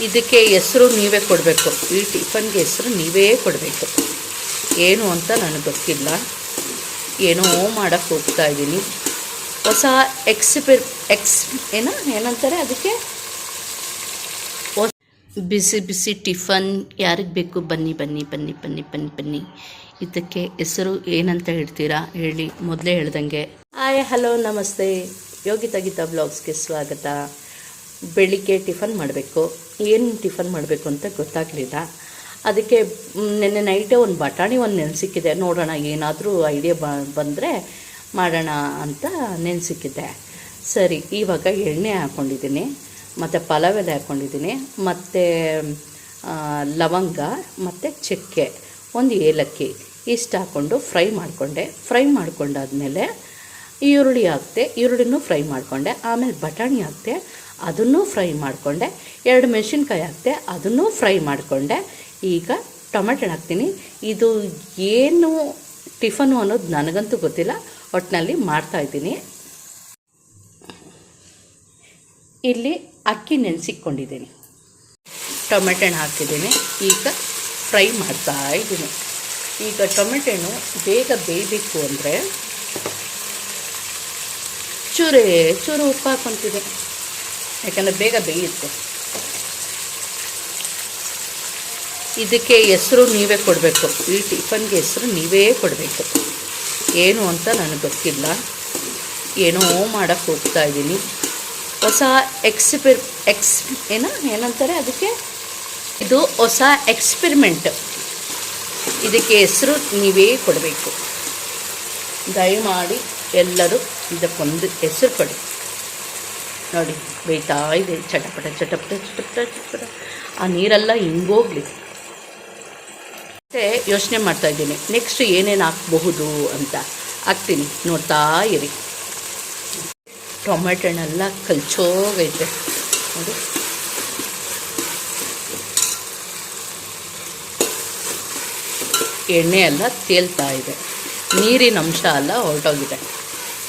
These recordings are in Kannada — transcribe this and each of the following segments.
ಇದಕ್ಕೆ ಹೆಸರು ನೀವೇ ಕೊಡಬೇಕು. ಈ ಟಿಫನ್ಗೆ ಹೆಸರು ನೀವೇ ಕೊಡಬೇಕು. ಏನು ಅಂತ ನನಗೆ ಗೊತ್ತಿಲ್ಲ. ಏನೋ ಮಾಡೋಕ್ಕೆ ಹೋಗ್ತಾ ಇದ್ದೀನಿ. ಹೊಸ ಎಕ್ಸ್ಪೆರ್ ಎಕ್ಸ್, ಏನ, ಏನಂತಾರೆ ಅದಕ್ಕೆ? ಬಿಸಿ ಬಿಸಿ ಟಿಫನ್ ಯಾರಿಗೆ ಬೇಕು? ಬನ್ನಿ ಬನ್ನಿ ಬನ್ನಿ ಬನ್ನಿ ಬನ್ನಿ ಬನ್ನಿ. ಇದಕ್ಕೆ ಹೆಸರು ಏನಂತ ಹೇಳ್ತೀರಾ? ಹೇಳಿ, ಮೊದಲೇ ಹೇಳ್ದಂಗೆ. ಹಾಯ್, ಹಲೋ, ನಮಸ್ತೆ. ಯೋಗಿತಾ ಗೀತಾ ಬ್ಲಾಗ್ಸ್ಗೆ ಸ್ವಾಗತ. ಬೆಳಿಗ್ಗೆ ಟಿಫನ್ ಮಾಡಬೇಕು. ಏನು ಟಿಫನ್ ಮಾಡಬೇಕು ಅಂತ ಗೊತ್ತಾಗಲಿಲ್ಲ. ಅದಕ್ಕೆ ನಿನ್ನೆ ನೈಟೇ ಒಂದು ಬಟಾಣಿ ಒಂದು ನೆನೆಸಿಕ್ಕಿದೆ. ನೋಡೋಣ, ಏನಾದರೂ ಐಡಿಯಾ ಬ, ಬಂದರೆ ಮಾಡೋಣ ಅಂತ ನೆನೆಸಿಕ್ಕಿದ್ದೆ ಸರಿ, ಇವಾಗ ಎಣ್ಣೆ ಹಾಕ್ಕೊಂಡಿದ್ದೀನಿ ಮತ್ತು ಪಲಾವ್ ಎಲೆ ಹಾಕ್ಕೊಂಡಿದ್ದೀನಿ ಮತ್ತು ಲವಂಗ, ಮತ್ತು ಚಕ್ಕೆ, ಒಂದು ಏಲಕ್ಕಿ ಇಷ್ಟು ಹಾಕ್ಕೊಂಡು ಫ್ರೈ ಮಾಡಿಕೊಂಡೆ. ಫ್ರೈ ಮಾಡ್ಕೊಂಡಾದ್ಮೇಲೆ ಈರುಳ್ಳಿ ಹಾಕ್ತೆ, ಈರುಳ್ಳಿನೂ ಫ್ರೈ ಮಾಡಿಕೊಂಡೆ. ಆಮೇಲೆ ಬಟಾಣಿ ಹಾಕ್ತೆ. ಅದನ್ನೂ ಫ್ರೈ ಮಾಡಿಕೊಂಡೆ. ಎರಡು ಮೆಣಸಿನ್ಕಾಯಿ ಹಾಕ್ತೆ, ಅದನ್ನು ಫ್ರೈ ಮಾಡಿಕೊಂಡೆ. ಈಗ ಟೊಮೆಟೊ ಹಾಕ್ತೀನಿ. ಇದು ಏನು ಟಿಫನು ಅನ್ನೋದು ನನಗಂತೂ ಗೊತ್ತಿಲ್ಲ. ಒಟ್ಟಿನಲ್ಲಿ ಮಾಡ್ತಾಯಿದ್ದೀನಿ ಇಲ್ಲಿ ಅಕ್ಕಿ ನೆನೆಸಿಕ್ಕೊಂಡಿದ್ದೀನಿ ಟೊಮೆಟೊ ಹಣ್ಣು ಹಾಕಿದ್ದೀನಿ. ಈಗ ಫ್ರೈ ಮಾಡ್ತಾ ಇದ್ದೀನಿ. ಈಗ ಟೊಮೆಟೊ ಹಣ್ಣು ಬೇಗ ಬೇಯಬೇಕು ಅಂದರೆ ಚೂರೇ, ಚೂರು ಉಪ್ಪು ಹಾಕ್ಕೊತೀನಿ ಯಾಕಂದರೆ ಬೇಗ ಬೇಯುತ್ತೆ. ಇದಕ್ಕೆ ಹೆಸರು ನೀವೇ ಕೊಡಬೇಕು. ಈ ಟಿಫನ್ಗೆ ಹೆಸರು ನೀವೇ ಕೊಡಬೇಕು. ಏನು ಅಂತ ನನಗೆ ಗೊತ್ತಿಲ್ಲ. ಏನೋ ಮಾಡೋಕ್ಕೆ ಹೋಗ್ತಾ ಇದ್ದೀನಿ. ಹೊಸ ಎಕ್ಸ್ಪಿರ್, ಎಕ್ಸ್, ಏನ, ಏನಂತಾರೆ ಅದಕ್ಕೆ? ಇದು ಹೊಸ ಎಕ್ಸ್ಪೆರಿಮೆಂಟ್. ಇದಕ್ಕೆ ಹೆಸರು ನೀವೇ ಕೊಡಬೇಕು. ದಯಮಾಡಿ ಎಲ್ಲರೂ ಇದಕ್ಕೊಂದು ಹೆಸರು ಕೊಡಿ. ನೋಡಿ ಬೇಯ್ತಾ ಇದೆ. ಚಟಪಟ ಚಟಪಟ ಚಟಪಟ ಚಟಪಟ. ಆ ನೀರೆಲ್ಲ ಹಿಂಗೋಗ್ಲಿ ಮತ್ತೆ ಯೋಚನೆ ಮಾಡ್ತಾ ಇದ್ದೀನಿ. ನೆಕ್ಸ್ಟ್ ಏನೇನು ಹಾಕ್ಬಹುದು ಅಂತ. ಹಾಕ್ತೀನಿ. ನೋಡ್ತಾ ಇರಿ. ಟೊಮೆಟೊ ಹಣ್ಣೆಲ್ಲ ಕಲ್ಚೋಗೈತೆ. ನೋಡಿ. ಎಣ್ಣೆ ಎಲ್ಲ ತೇಲ್ತಾ ಇದೆ. ನೀರಿನ ಅಂಶ ಎಲ್ಲ ಹೊರಟೋಗಿದೆ.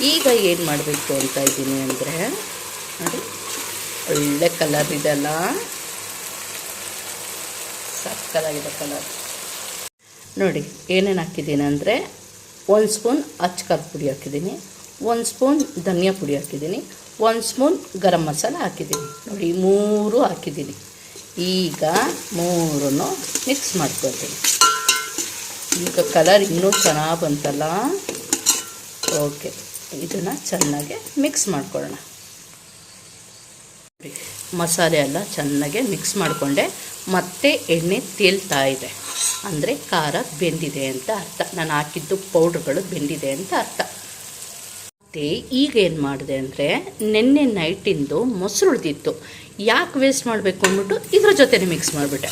ಈಗ ಏನು ಮಾಡಬೇಕು ಅಂತ ಇದ್ದೀನಿ ಅಂದರೆ ನೋಡಿ. ಒಳ್ಳೆ ಕಲರ್ ಇದೆಲ್ಲ ಸಕ್ಕದಾಗಿದೆ ಕಲರ್ ನೋಡಿ, ಏನೇನು ಹಾಕಿದ್ದೀನಿ ಅಂದರೆ ಒಂದು ಸ್ಪೂನ್ ಅಚ್ಕಾರದ ಪುಡಿ ಹಾಕಿದ್ದೀನಿ, ಒಂದು ಸ್ಪೂನ್ ಧನಿಯಾ ಪುಡಿ ಹಾಕಿದ್ದೀನಿ, ಒಂದು ಸ್ಪೂನ್ ಗರಂ ಮಸಾಲ ಹಾಕಿದ್ದೀನಿ. ನೋಡಿ ಮೂರು ಹಾಕಿದ್ದೀನಿ. ಈಗ ಮೂರನ್ನು ಮಿಕ್ಸ್ ಮಾಡ್ಕೊತೀನಿ ಈಗ ಕಲರ್ ಇನ್ನೂ ಚೆನ್ನಾಗಿ ಬಂತಲ್ಲ? ಓಕೆ ಇದನ್ನು ಚೆನ್ನಾಗಿ ಮಿಕ್ಸ್ ಮಾಡ್ಕೊಳ್ಳೋಣ. ಮಸಾಲೆ ಎಲ್ಲ ಚೆನ್ನಾಗೆ ಮಿಕ್ಸ್ ಮಾಡಿಕೊಂಡೆ. ಮತ್ತೆ ಎಣ್ಣೆ ತೇಲ್ತಾ ಇದೆ. ಅಂದರೆ ಖಾರ ಬೆಂದಿದೆ ಅಂತ ಅರ್ಥ. ನಾನು ಹಾಕಿದ್ದು ಪೌಡ್ರ್ಗಳು ಬೆಂದಿದೆ ಅಂತ ಅರ್ಥ. ಮತ್ತು ಈಗ ಏನು ಮಾಡಿದೆ ಅಂದರೆ ನಿನ್ನೆ ನೈಟಿಂದು ಮೊಸರು ಉಳಿದಿತ್ತು ಯಾಕೆ ವೇಸ್ಟ್ ಮಾಡಬೇಕು ಅಂದ್ಬಿಟ್ಟು ಇದ್ರ ಜೊತೆನೇ ಮಿಕ್ಸ್ ಮಾಡಿಬಿಟ್ಟೆ.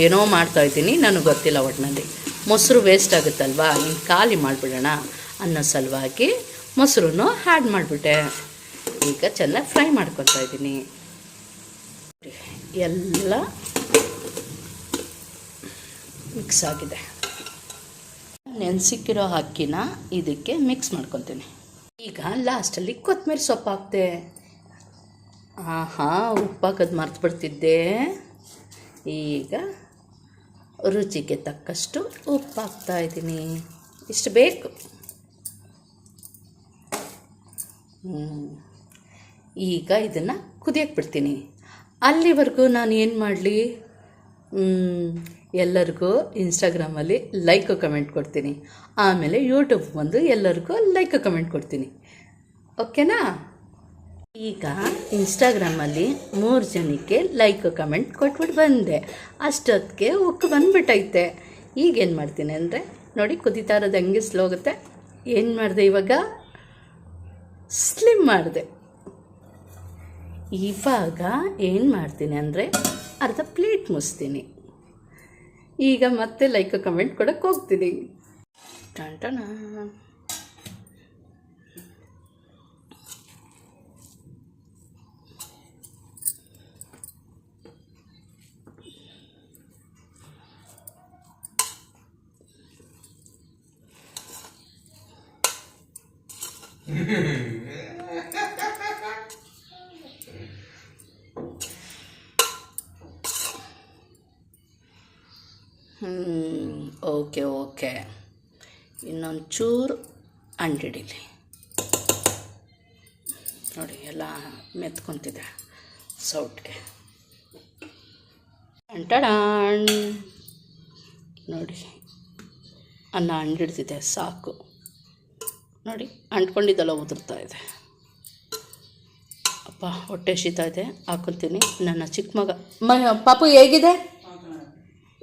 ಏನೋ ಮಾಡ್ತಾ ಇದ್ದೀನಿ, ನನಗೆ ಗೊತ್ತಿಲ್ಲ ಒಟ್ಟಿನಲ್ಲಿ ಮೊಸರು ವೇಸ್ಟ್ ಆಗುತ್ತಲ್ವಾ? ಇನ್ನು ಖಾಲಿ ಮಾಡಿಬಿಡೋಣ ಅನ್ನೋ ಸಲುವಾಗಿ ಮೊಸರು ಆ್ಯಡ್ ಮಾಡಿಬಿಟ್ಟೆ. ಈಗ ಚೆನ್ನಾಗಿ ಫ್ರೈ ಮಾಡ್ಕೊತಾ ಇದ್ದೀನಿ ಎಲ್ಲ ಮಿಕ್ಸ್ ಆಗಿದೆ. ನೆನೆಸಿಕ್ಕಿರೋ ಅಕ್ಕಿನ ಇದಕ್ಕೆ ಮಿಕ್ಸ್ ಮಾಡ್ಕೊತೀನಿ ಈಗ ಲಾಸ್ಟಲ್ಲಿ ಕೊತ್ತಂಬರಿ ಸೊಪ್ಪು ಹಾಕ್ತೆ. ಆಹಾ, ಉಪ್ಪು ಹಾಕೋದು ಮರ್ತು ಬಿಡ್ತಿದ್ದೆ. ಈಗ ರುಚಿಗೆ ತಕ್ಕಷ್ಟು ಉಪ್ಪು ಹಾಕ್ತಾ ಇದ್ದೀನಿ ಇಷ್ಟು ಬೇಕು. ಹ್ಮ್. ಈಗ ಇದನ್ನು ಕುದಿಯಕ್ಕೆ ಬಿಡ್ತೀನಿ. ಅಲ್ಲಿವರೆಗೂ ನಾನು ಏನು ಮಾಡಲಿ? ಎಲ್ಲರಿಗೂ ಇನ್ಸ್ಟಾಗ್ರಾಮಲ್ಲಿ ಲೈಕ್ ಕಮೆಂಟ್ ಕೊಡ್ತೀನಿ. ಆಮೇಲೆ ಯೂಟ್ಯೂಬ್ ಬಂದು ಎಲ್ಲರಿಗೂ ಲೈಕ್ ಕಮೆಂಟ್ ಕೊಡ್ತೀನಿ. ಓಕೆನಾ ಈಗ ಇನ್ಸ್ಟಾಗ್ರಾಮಲ್ಲಿ ಮೂರು ಜನಕ್ಕೆ ಲೈಕ್ ಕಮೆಂಟ್ ಕೊಟ್ಬಿಟ್ಟು ಬಂದೆ. ಅಷ್ಟೊತ್ತಿಗೆ ಉಕ್ಕು ಬಂದ್ಬಿಟ್ಟೈತೆ ಈಗೇನು ಮಾಡ್ತೀನಿ ಅಂದರೆ, ನೋಡಿ ಕುದಿತಾ ಇರೋದು ಹಂಗೆ ಸ್ಲೋ ಆಗುತ್ತೆ. ಏನು ಮಾಡಿದೆ ಇವಾಗ? ಸ್ಲಿಮ್ ಮಾಡಿದೆ. ಇವಾಗ ಏನು ಮಾಡ್ತೀನಿ ಅಂದರೆ ಅರ್ಧ ಪ್ಲೇಟ್ ಮುಚ್ತೀನಿ ಈಗ ಮತ್ತೆ ಲೈಕ್ ಕಮೆಂಟ್ ಕೊಡೋಕ್ಕೆ ಹೋಗ್ತೀನಿ ಟಂಟಣ Mm-hmm. Okay okay. ಇನ್ನೊಂದು ಚೂರು ನೋಡಿ, ಎಲ್ಲ ಮೆತ್ಕೊತಿದೆ ಸೌಟ್ಗೆ. ಅಂಟಡಾಣ್ ನೋಡಿ, ಅನ್ನ ಅಂಡಿಡ್ತಿದೆ ಸಾಕು. ನೋಡಿ, ಅಂಟ್ಕೊಂಡಿದ್ದೆಲ್ಲ ಉದುರ್ತಾ ಇದೆ. ಅಪ್ಪ, ಹೊಟ್ಟೆ ಶೀತ ಇದೆ ಹಾಕೊತೀನಿ ನನ್ನ ಚಿಕ್ಕ ಮಗ, ಮ, ಪಾಪು ಹೇಗಿದೆ?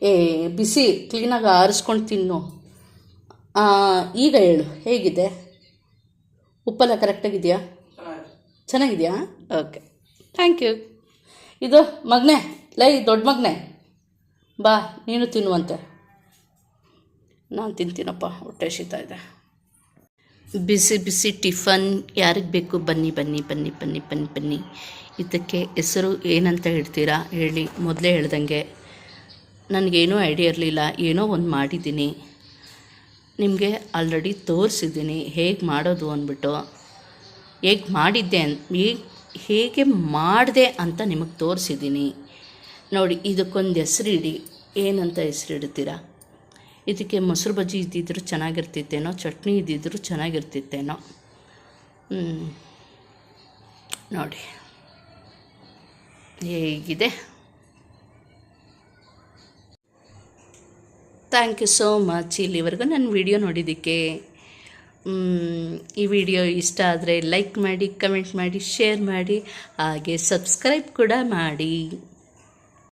ಏ ಬಿಸಿ ಕ್ಲೀನಾಗಿ ಆರಿಸ್ಕೊಂಡು ತಿನ್ನು. ಈಗ ಹೇಳು ಹೇಗಿದೆ? ಉಪ್ಪೆಲ್ಲ ಕರೆಕ್ಟಾಗಿದೆಯಾ ಚೆನ್ನಾಗಿದೆಯಾ? ಓಕೆ ಥ್ಯಾಂಕ್ ಯು ಇದು ಮಗನೇ ಲೈ ದೊಡ್ಡ ಮಗನೇ. ಬಾ ನೀನು ತಿನ್ನುವಂತೆ. ನಾನು ತಿಂತೀನಪ್ಪ ಹೊಟ್ಟೆ ಶೀತ ಇದೆ. ಬಿಸಿ ಬಿಸಿ ಟಿಫನ್ ಯಾರಿಗೆ ಬೇಕು? ಬನ್ನಿ ಬನ್ನಿ ಬನ್ನಿ ಬನ್ನಿ ಬನ್ನಿ ಬನ್ನಿ. ಇದಕ್ಕೆ ಹೆಸರು ಏನಂತ ಹೇಳ್ತೀರಾ? ಹೇಳಿ ಮೊದಲೇ ಹೇಳ್ದಂಗೆ. ನನಗೇನೂ ಐಡಿಯಾ ಇರಲಿಲ್ಲ, ಏನೋ ಒಂದು ಮಾಡಿದ್ದೀನಿ. ನಿಮಗೆ ಆಲ್ರೆಡಿ ತೋರಿಸಿದ್ದೀನಿ, ಹೇಗೆ ಮಾಡೋದು ಅಂದ್ಬಿಟ್ಟು. ಹೇಗೆ ಮಾಡಿದ್ದೆ ಹೇಗೆ ಹೇಗೆ ಮಾಡಿದೆ ಅಂತ ನಿಮಗೆ ತೋರಿಸಿದ್ದೀನಿ. ನೋಡಿ, ಇದಕ್ಕೊಂದು ಹೆಸರಿಡಿ ಏನಂತ ಹೆಸರಿಡ್ತೀರಾ ಇದಕ್ಕೆ ಮೊಸರು ಬಜ್ಜಿ ಇದ್ದಿದ್ದರೂ ಚೆನ್ನಾಗಿರ್ತಿತ್ತೇನೋ, ಚಟ್ನಿ ಇದ್ದಿದ್ದರೂ ಚೆನ್ನಾಗಿರ್ತಿತ್ತೇನೋ. ನೋಡಿ. ಹೇಗಿದೆ? ಥ್ಯಾಂಕ್ ಯು ಸೋ ಮಚ್ ಇಲ್ಲಿವರೆಗೂ ನನ್ನ ವಿಡಿಯೋ ನೋಡಿದ್ದಕ್ಕೆ ಈ ವಿಡಿಯೋ ಇಷ್ಟ ಆದರೆ ಲೈಕ್ ಮಾಡಿ ಕಮೆಂಟ್ ಮಾಡಿ ಶೇರ್ ಮಾಡಿ, ಹಾಗೆ ಸಬ್ಸ್ಕ್ರೈಬ್ ಕೂಡ ಮಾಡಿ.